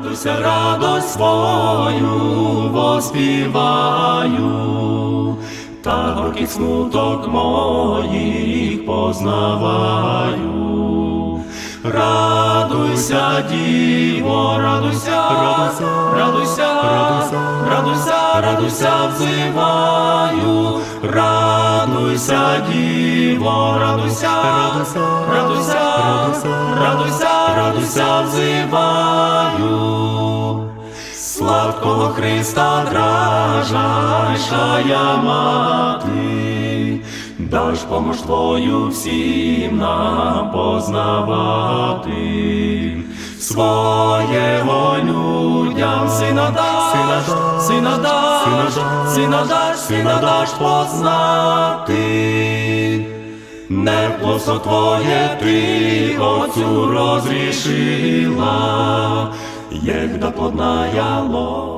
Радуйся, радость свою воспіваю, та горький смуток моїх познаваю. Радуйся, діво, радуйся, радуйся, радуйся, радуйся, радуйся, взиваю, радуйся, діво, радуйся, радуйся, радуйся, радуйся, радуйся, взиваю. Сладкого Христа дражайшая мати, даш помож твою всім нам познавати, своєго людям сина даш, сина даш, сина даш, сина даш познати. Не плосо твоє ти отцю розрішила, як да плодна яло.